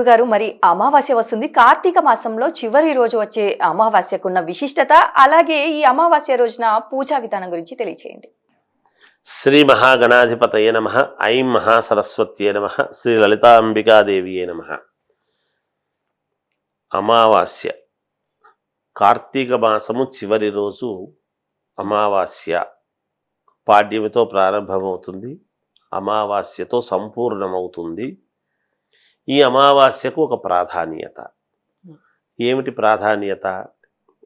గారు మరి అమావాస్య వస్తుంది. కార్తీక మాసంలో చివరి రోజు వచ్చే అమావాస్యకున్న విశిష్టత అలాగే ఈ అమావాస్య రోజున పూజా విధానం గురించి తెలియచేయండి. శ్రీ మహాగణాధిపతయ నమ. ఐం మహాసరస్వత్యే నమ. శ్రీ లలితాంబికాదేవియే నమ. అమావాస్య. కార్తీక మాసము చివరి రోజు అమావాస్య పాడ్యమితో ప్రారంభమవుతుంది. అమావాస్యతో సంపూర్ణమవుతుంది. ఈ అమావాస్యకు ఒక ప్రాధాన్యత. ఏమిటి ప్రాధాన్యత?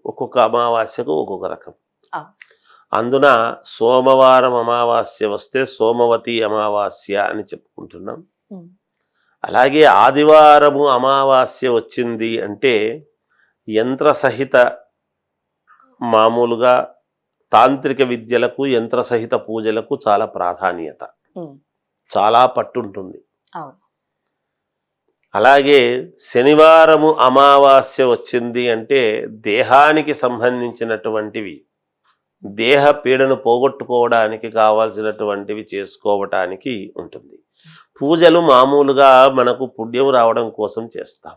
ఒక్కొక్క అమావాస్యకు ఒక్కొక్క రకం. అందున సోమవారం అమావాస్య వస్తే సోమవతి అమావాస్య అని చెప్పుకుంటున్నాం. అలాగే ఆదివారము అమావాస్య వచ్చింది అంటే యంత్రసహిత మామూలుగా తాంత్రిక విద్యలకు యంత్రసహిత పూజలకు చాలా ప్రాధాన్యత. చాలా పట్టుంటుంది. అలాగే శనివారము అమావాస్య వచ్చింది అంటే దేహానికి సంబంధించినటువంటివి దేహ పీడను పోగొట్టుకోవడానికి కావాల్సినటువంటివి చేసుకోవటానికి ఉంటుంది. పూజలు మామూలుగా మనకు పుణ్యం రావడం కోసం చేస్తాం.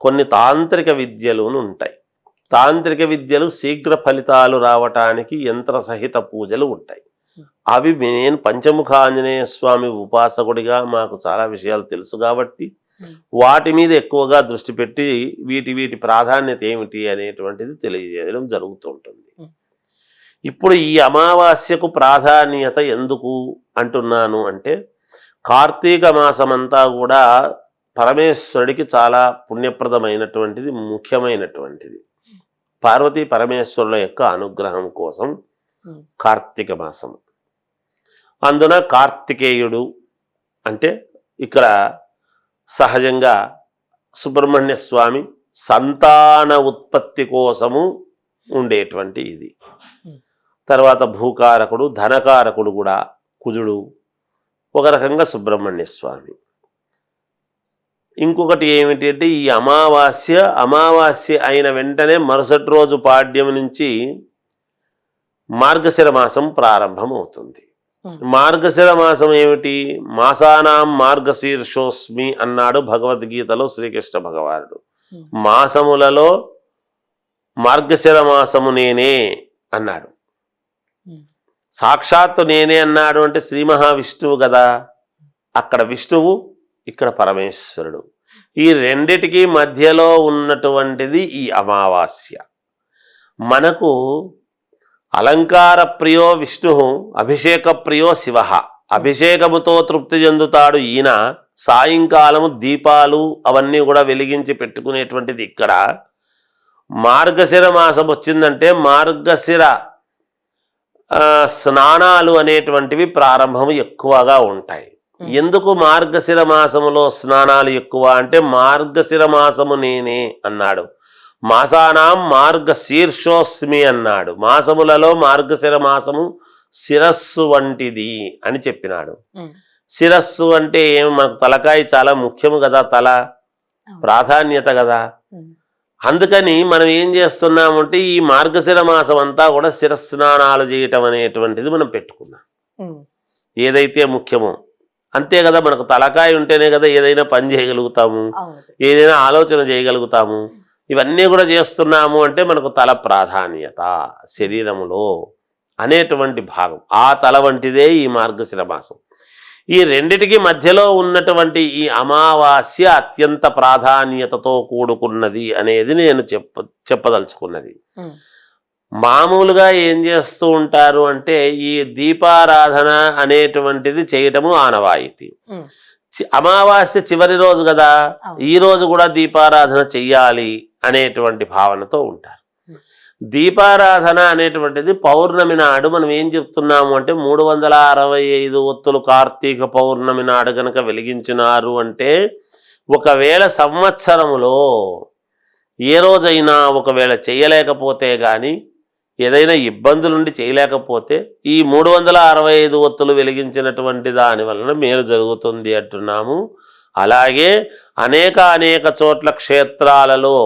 కొన్ని తాంత్రిక విద్యలు ఉంటాయి. తాంత్రిక విద్యలు శీఘ్ర ఫలితాలు రావటానికి యంత్ర సహిత పూజలు ఉంటాయి. అవి నేను పంచముఖ ఆంజనేయ స్వామి ఉపాసకుడిగా మాకు చాలా విషయాలు తెలుసు కాబట్టి వాటి మీద ఎక్కువగా దృష్టి పెట్టి వీటి వీటి ప్రాధాన్యత ఏమిటి అనేటువంటిది తెలియజేయడం జరుగుతుంటుంది. ఇప్పుడు ఈ అమావాస్యకు ప్రాధాన్యత ఎందుకు అంటున్నాను అంటే కార్తీక మాసమంతా కూడా పరమేశ్వరుడికి చాలా పుణ్యప్రదమైనటువంటిది ముఖ్యమైనటువంటిది. పార్వతీ పరమేశ్వరుల యొక్క అనుగ్రహం కోసం. కార్తీక మాసం అందున కార్తికేయుడు అంటే ఇక్కడ సహజంగా సుబ్రహ్మణ్య స్వామి సంతాన ఉత్పత్తి కోసము ఉండేటువంటి ఇది. తర్వాత భూకారకుడు ధనకారకుడు కూడా కుజుడు ఒక రకంగా సుబ్రహ్మణ్య స్వామి ఇంకొకటి ఏమిటి అంటే ఈ అమావాస్య అమావాస్య అయిన వెంటనే మరుసటి రోజు పాడ్యం నుంచి మార్గశిర మాసం ప్రారంభమవుతుంది. మార్గశిర మాసం ఏమిటి? మాసానాం మార్గశీర్షోస్మి అన్నాడు భగవద్గీతలో శ్రీకృష్ణ భగవానుడు. మాసములలో మార్గశిర మాసము నేనే అన్నాడు. సాక్షాత్తు నేనే అన్నాడు అంటే శ్రీ మహావిష్ణువు కదా. అక్కడ విష్ణువు ఇక్కడ పరమేశ్వరుడు. ఈ రెండిటికి మధ్యలో ఉన్నటువంటిది ఈ అమావాస్య. మనకు అలంకార ప్రియో విష్ణు అభిషేక ప్రియో శివ. అభిషేకముతో తృప్తి చెందుతాడు ఈయన. సాయంకాలము దీపాలు అవన్నీ కూడా వెలిగించి పెట్టుకునేటువంటిది ఇక్కడ. మార్గశిర మాసం వచ్చిందంటే మార్గశిర స్నానాలు అనేటువంటివి ప్రారంభం ఎక్కువగా ఉంటాయి. ఎందుకు మార్గశిర మాసములో స్నానాలు ఎక్కువ? అంటే మార్గశిర మాసము నేనే అన్నాడు. మాసానాం మార్గశీర్షోస్మి అన్నాడు. మాసములలో మార్గశిర మాసము శిరస్సు వంటిది అని చెప్పినాడు. శిరస్సు అంటే ఏం మనకు తలకాయ చాలా ముఖ్యము కదా తల. ప్రాధాన్యత కదా. అందుకని మనం ఏం చేస్తున్నామంటే ఈ మార్గశిర మాసం అంతా కూడా శిరస్నానాలు చేయటం అనేటువంటిది మనం పెట్టుకున్నాం. ఏదైతే ముఖ్యమో. అంతే కదా మనకు తలకాయ ఉంటేనే కదా ఏదైనా పని చేయగలుగుతాము. ఏదైనా ఆలోచన చేయగలుగుతాము. ఇవన్నీ కూడా చేస్తున్నాము అంటే మనకు తల ప్రాధాన్యత శరీరములో అనేటువంటి భాగం. ఆ తల వంటిదే ఈ మార్గశిర మాసం ఈ రెండిటికి మధ్యలో ఉన్నటువంటి ఈ అమావాస్య అత్యంత ప్రాధాన్యతతో కూడుకున్నది అనేది నేను చెప్ప చెప్పదలుచుకున్నది. మామూలుగా ఏం చేస్తూ ఉంటారు అంటే ఈ దీపారాధన అనేటువంటిది చేయటము ఆనవాయితీ. అమావాస్య చివరి రోజు కదా. ఈ రోజు కూడా దీపారాధన చెయ్యాలి. అనేటువంటి భావనతో ఉంటారు. దీపారాధన అనేటువంటిది పౌర్ణమి నాడు మనం ఏం చెప్తున్నాము అంటే మూడు వందల అరవై ఐదు ఒత్తులు కార్తీక పౌర్ణమి నాడు గనక వెలిగించినారు అంటే ఒకవేళ సంవత్సరములో ఏ రోజైనా ఒకవేళ చేయలేకపోతే కానీ ఏదైనా ఇబ్బందులుండి చేయలేకపోతే ఈ మూడు వందల అరవై ఐదు ఒత్తులు వెలిగించినటువంటి దాని వలన మేలు జరుగుతుంది అంటున్నాము అలాగే అనేక అనేక చోట్ల క్షేత్రాలలో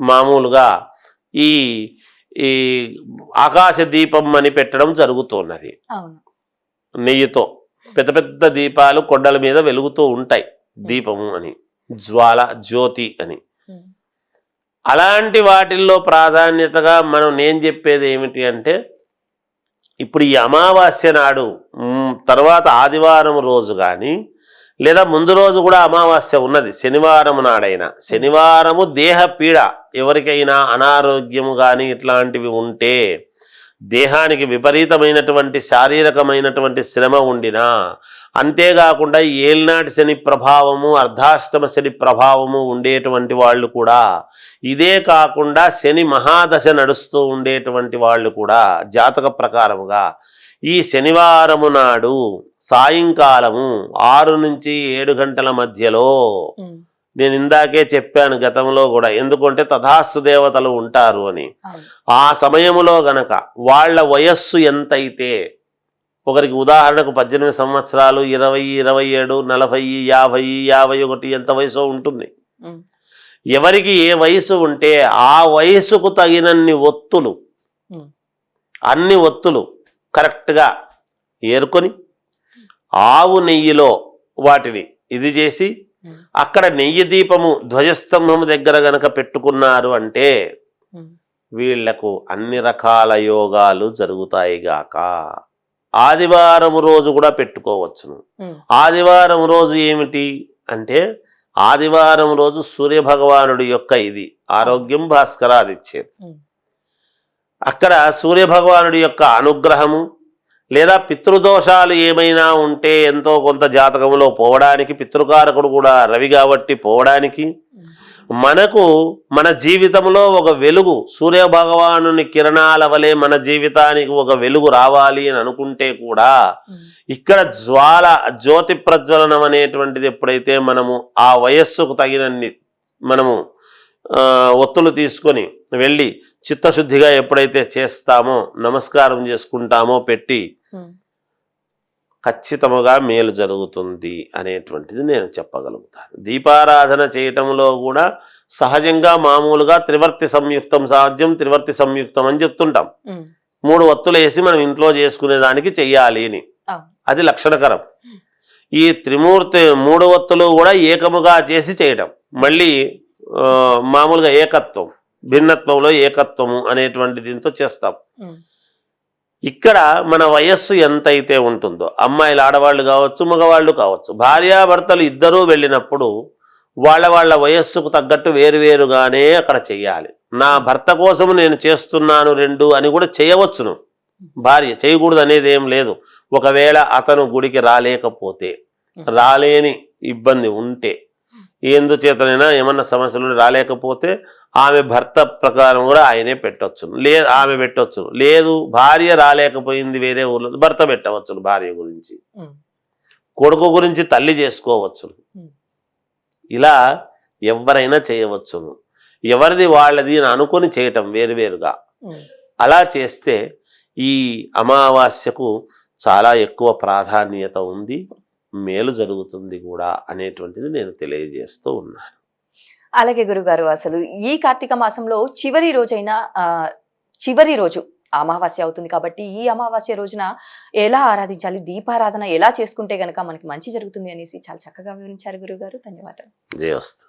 మామూలుగా ఈ ఈ ఆకాశ దీపం అని పెట్టడం జరుగుతున్నది. నెయ్యితో పెద్ద పెద్ద దీపాలు కొండల మీద వెలుగుతూ ఉంటాయి. దీపము అని జ్వాల జ్యోతి అని. అలాంటి వాటిల్లో ప్రాధాన్యతగా మనం నేను చెప్పేది ఏమిటి అంటే ఇప్పుడు ఈ అమావాస్య నాడు తర్వాత ఆదివారం రోజు కానీ లేదా ముందు రోజు కూడా అమావాస్య ఉన్నది శనివారం నాడైనా. శనివారము దేహ పీడ. ఎవరికైనా అనారోగ్యము కానీ ఇట్లాంటివి ఉంటే దేహానికి విపరీతమైనటువంటి శారీరకమైనటువంటి శ్రమ ఉండినా అంతేకాకుండా ఈ ఏలినాటి శని ప్రభావము అర్ధాష్టమ శని ప్రభావము ఉండేటువంటి వాళ్ళు కూడా ఇదే కాకుండా శని మహాదశ నడుస్తూ ఉండేటువంటి వాళ్ళు కూడా జాతక ప్రకారముగా ఈ శనివారము నాడు సాయంకాలము ఆరు నుంచి ఏడు గంటల మధ్యలో నేను ఇందాకే చెప్పాను గతంలో కూడా ఎందుకంటే తథాస్తు దేవతలు ఉంటారు అని. ఆ సమయములో గనక వాళ్ళ వయస్సు ఎంతైతే ఒకరికి ఉదాహరణకు పద్దెనిమిది సంవత్సరాలు ఇరవై ఇరవై ఏడు నలభై యాభై యాభై ఒకటి ఎంత వయసు ఉంటుంది. ఎవరికి ఏ వయసు ఉంటే ఆ వయసుకు తగినన్ని ఒత్తులు అన్ని ఒత్తులు కరెక్ట్గా ఏరుకొని ఆవు నెయ్యిలో వాటిని ఇది చేసి అక్కడ నెయ్యి దీపము ధ్వజస్తంభం దగ్గర గనక పెట్టుకున్నారు అంటే వీళ్ళకు అన్ని రకాల యోగాలు జరుగుతాయి గాక. ఆదివారం రోజు కూడా పెట్టుకోవచ్చును. ఆదివారం రోజు ఏమిటి అంటే ఆదివారం రోజు సూర్య భగవానుడి యొక్క ఇది ఆరోగ్యం భాస్కరాదిచ్చేది. అక్కడ సూర్య భగవానుడి యొక్క అనుగ్రహము లేదా పితృదోషాలు ఏమైనా ఉంటే ఎంతో కొంత జాతకంలో పోవడానికి పితృకారకుడు కూడా రవి కాబట్టి పోవడానికి మనకు మన జీవితంలో ఒక వెలుగు సూర్య భగవానుని కిరణాల వలె మన జీవితానికి ఒక వెలుగు రావాలి అని అనుకుంటే కూడా ఇక్కడ జ్వాల జ్యోతి ప్రజ్వలనం అనేటువంటిది ఎప్పుడైతే మనము ఆ వయస్సుకు తగినన్ని మనము ఒత్తులు తీసుకొని వెళ్ళి చిత్తశుద్ధిగా ఎప్పుడైతే చేస్తామో నమస్కారం చేసుకుంటామో పెట్టి ఖచ్చితముగా మేలు జరుగుతుంది అనేటువంటిది నేను చెప్పగలుగుతాను. దీపారాధన చేయటంలో కూడా సహజంగా మామూలుగా త్రివర్తి సంయుక్తం సాధ్యం త్రివర్తి సంయుక్తం అని చెప్తుంటాం. మూడు ఒత్తులు వేసి మనం ఇంట్లో చేసుకునే దానికి చెయ్యాలి అని. అది లక్షణకరం. ఈ త్రిమూర్తి మూడు ఒత్తులు కూడా ఏకముగా చేసి చేయటం. మళ్ళీ మామూలుగా ఏకత్వం భిన్నత్వంలో ఏకత్వము అనేటువంటి దీంతో చేస్తాం. ఇక్కడ మన వయస్సు ఎంతైతే ఉంటుందో అమ్మాయిలు ఆడవాళ్ళు కావచ్చు మగవాళ్ళు కావచ్చు భార్యాభర్తలు ఇద్దరూ వెళ్ళినప్పుడు వాళ్ళ వాళ్ళ వయస్సుకు తగ్గట్టు వేరువేరుగానే అక్కడ చెయ్యాలి. నా భర్త కోసం నేను చేస్తున్నాను రెండు అని కూడా చేయవచ్చును. భార్య చేయకూడదు అనేది ఏం లేదు. ఒకవేళ అతను గుడికి రాలేకపోతే రాలేని ఇబ్బంది ఉంటే ఎందుచేతనైనా ఏమన్నా సమస్యలు రాలేకపోతే ఆమె భర్త ప్రకారం కూడా ఆయనే పెట్టొచ్చు. లేదు ఆమె పెట్టొచ్చు. లేదు భార్య రాలేకపోయింది వేరే ఊర్లో భర్త పెట్టవచ్చు భార్య గురించి. కొడుకు గురించి తల్లి చేసుకోవచ్చును. ఇలా ఎవరైనా చేయవచ్చును. ఎవరిది వాళ్ళది అని అనుకొని చేయటం వేరువేరుగా. అలా చేస్తే ఈ అమావాస్యకు చాలా ఎక్కువ ప్రాధాన్యత ఉంది. మేలు జరుగుతుంది కూడా అనేటువంటిది నేను తెలియజేస్తూ ఉన్నాను. అలాగే గురుగారు అసలు ఈ కార్తీక మాసంలో చివరి రోజైన చివరి రోజు అమావాస్య అవుతుంది కాబట్టి ఈ అమావాస్య రోజున ఎలా ఆరాధించాలి దీపారాధన ఎలా చేసుకుంటే గనక మనకి మంచి జరుగుతుంది అనేసి చాలా చక్కగా వివరించారు గురుగారు. ధన్యవాదాలు. జయవస్తు